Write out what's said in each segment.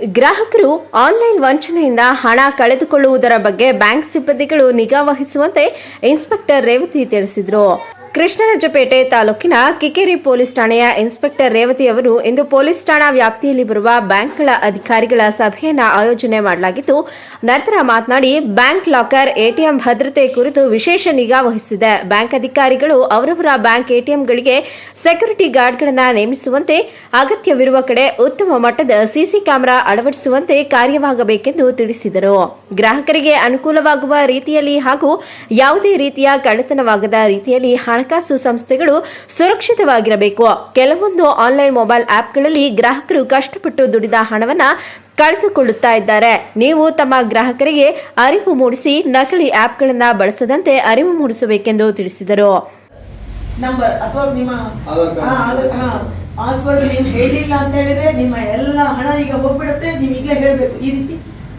ಗ್ರಾಹಕರು ಆನ್ಲೈನ್ ವಂಚನೆಯಿಂದ ಹಣ ಕಳೆದುಕೊಳ್ಳುವುದರ ಬಗ್ಗೆ ಬ್ಯಾಂಕ್ ಸಿಬ್ಬಂದಿಗಳು ನಿಗಾ ವಹಿಸುವಂತೆ ಇನ್ಸ್ಪೆಕ್ಟರ್ ರೇವತಿ ತಿಳಿಸಿದರು. ಕೃಷ್ಣರಾಜಪೇಟೆ ತಾಲೂಕಿನ ಕಿಕೇರಿ ಪೊಲೀಸ್ ಠಾಣೆಯ ಇನ್ಸ್ಪೆಕ್ಟರ್ ರೇವತಿ ಅವರು ಇಂದು ಪೊಲೀಸ್ ಠಾಣಾ ವ್ಯಾಪ್ತಿಯಲ್ಲಿ ಬರುವ ಬ್ಯಾಂಕ್ಗಳ ಅಧಿಕಾರಿಗಳ ಸಭೆಯನ್ನು ಆಯೋಜನೆ ಮಾಡಲಾಗಿದ್ದು, ನಂತರ ಮಾತನಾಡಿ ಬ್ಯಾಂಕ್ ಲಾಕರ್ ಎಟಿಎಂ ಭದ್ರತೆ ಕುರಿತು ವಿಶೇಷ ನಿಗಾ ವಹಿಸಿದೆ. ಬ್ಯಾಂಕ್ ಅಧಿಕಾರಿಗಳು ಅವರವರ ಬ್ಯಾಂಕ್ ಎಟಿಎಂಗಳಿಗೆ ಸೆಕ್ಯೂರಿಟಿ ಗಾರ್ಡ್ಗಳನ್ನು ನೇಮಿಸುವಂತೆ ಅಗತ್ಯವಿರುವ ಕಡೆ ಉತ್ತಮ ಮಟ್ಟದ ಸಿಸಿ ಕ್ಯಾಮೆರಾ ಅಳವಡಿಸುವಂತೆ ಕಾರ್ಯವಾಗಬೇಕೆಂದು ತಿಳಿಸಿದರು. ಗ್ರಾಹಕರಿಗೆ ಅನುಕೂಲವಾಗುವ ರೀತಿಯಲ್ಲಿ ಹಾಗೂ ಯಾವುದೇ ರೀತಿಯ ಕಳ್ಳತನವಾಗದ ರೀತಿಯಲ್ಲಿ ಹಣಕಾಸು ಸಂಸ್ಥೆಗಳು ಸುರಕ್ಷಿತವಾಗಿರಬೇಕು. ಕೆಲವೊಂದು ಆನ್ಲೈನ್ ಮೊಬೈಲ್ ಆಪ್ಗಳಲ್ಲಿ ಗ್ರಾಹಕರು ಕಷ್ಟಪಟ್ಟು ದುಡಿದ ಹಣವನ್ನ ಕಳೆದುಕೊಳ್ಳುತ್ತಾ ಇದ್ದಾರೆ. ನೀವು ತಮ್ಮ ಗ್ರಾಹಕರಿಗೆ ಅರಿವು ಮೂಡಿಸಿ ನಕಲಿ ಆಪ್ಗಳನ್ನು ಬಳಸದಂತೆ ಅರಿವು ಮೂಡಿಸಬೇಕೆಂದು ತಿಳಿಸಿದರು. ನಂಬರ್ ಅಥವಾ ನಿಮ್ಮ ಪಾಸ್ವರ್ಡ್ ನೀವು ಹೇಳಿಲ್ಲ ಅಂತ ಹೇಳಿದ್ರೆ ನಿಮ್ಮ ಎಲ್ಲ ಹಣ ಈಗ ಹೋಗ್ಬಿಡುತ್ತೆ ನೀವು ಈಗಲೇ ಹೇಳಬೇಕು. ಈ ರೀತಿ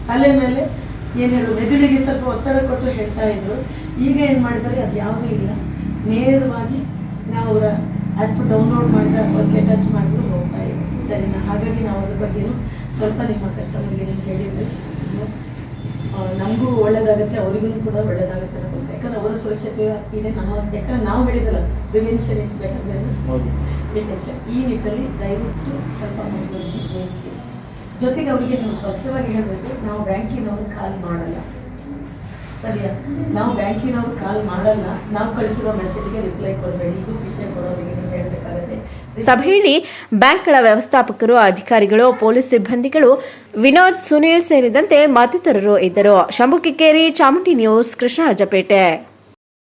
ತಲೆ ಮೇಲೆ ಏನು ಹೇಳು ಮೆದುಳಿಗೆ ಸ್ವಲ್ಪ ಒತ್ತಡ ಕೊಟ್ಟು ಹೇಳ್ತಾ ಇದ್ರು. ಈಗ ಏನು ಮಾಡಿದ್ರೆ ಅದು ಯಾವುದೂ ಇಲ್ಲ. ನೇರವಾಗಿ ನಾವು ಅವರ ಆ್ಯಪ್ ಡೌನ್ಲೋಡ್ ಮಾಡಿದ ಬಗ್ಗೆ ಟಚ್ ಮಾಡಿದ್ರು ಹೋಗ್ತಾ ಇದೆ. ಸರಿನಾ? ಹಾಗಾಗಿ ನಾವು ಅದ್ರ ಬಗ್ಗೆನೂ ಸ್ವಲ್ಪ ನಿಮ್ಮ ಕಸ್ಟಮರ್ಗೆ ನೀವು ಹೇಳಿದ್ರೆ ನಮಗೂ ಒಳ್ಳೇದಾಗುತ್ತೆ ಅವರಿಗೂ ಕೂಡ ಒಳ್ಳೇದಾಗುತ್ತೆ ನಮಗೋಸ್ಕರ ಯಾಕಂದ್ರೆ ಅವರ ಸುರಕ್ಷತೆ ಇದೆ ನಮ್ಮ ಯಾಕಂದ್ರೆ ನಾವು ಹೇಳಿದಲ್ಲ ಪ್ರಿವೆನ್ಷನ್ ಇಸ್ ಬೆಟರ್ ದೆನ್ ಹೌದು. ಈ ನಿಟ್ಟಲ್ಲಿ ದಯವಿಟ್ಟು ಸ್ವಲ್ಪ ಮುತುವರ್ಜಿ ವಹಿಸಿ ಜೊತೆಗೆ ಅವರಿಗೆ ನಾವು ಸ್ಪಷ್ಟವಾಗಿ ಹೇಳಬೇಕು ನಾವು ಬ್ಯಾಂಕಿನವರು ಕಾಲ್ ಮಾಡಲ್ಲ. ಸರಿಯಾ ನಾವು ಬ್ಯಾಂಕಿನವ್ರು ಕಾಲ್ ಮಾಡಲ್ಲ. ನಾವು ಕಳಿಸಿರೋ ಮೆಸೇಜ್ಗೆ ರಿಪ್ಲೈ ಕೊಡಬೇಡಿ. ಇದು ವಿಷಯ ಕೊಡೋರಿಗೆ ನೀವು ಹೇಳಬೇಕಾಗುತ್ತೆ. ಸಭೆಯಲ್ಲಿ ಬ್ಯಾಂಕ್ಗಳ ವ್ಯವಸ್ಥಾಪಕರು, ಅಧಿಕಾರಿಗಳು, ಪೊಲೀಸ್ ಸಿಬ್ಬಂದಿಗಳು ವಿನೋದ್, ಸುನೀಲ್ ಸೇರಿದಂತೆ ಮತ್ತಿತರರು ಇದ್ದರು. ಶಂಭು ಕಿಕ್ಕೇರಿ ಚಾಮುಂಡಿ ನ್ಯೂಸ್, ಕೃಷ್ಣರಾಜಪೇಟೆ.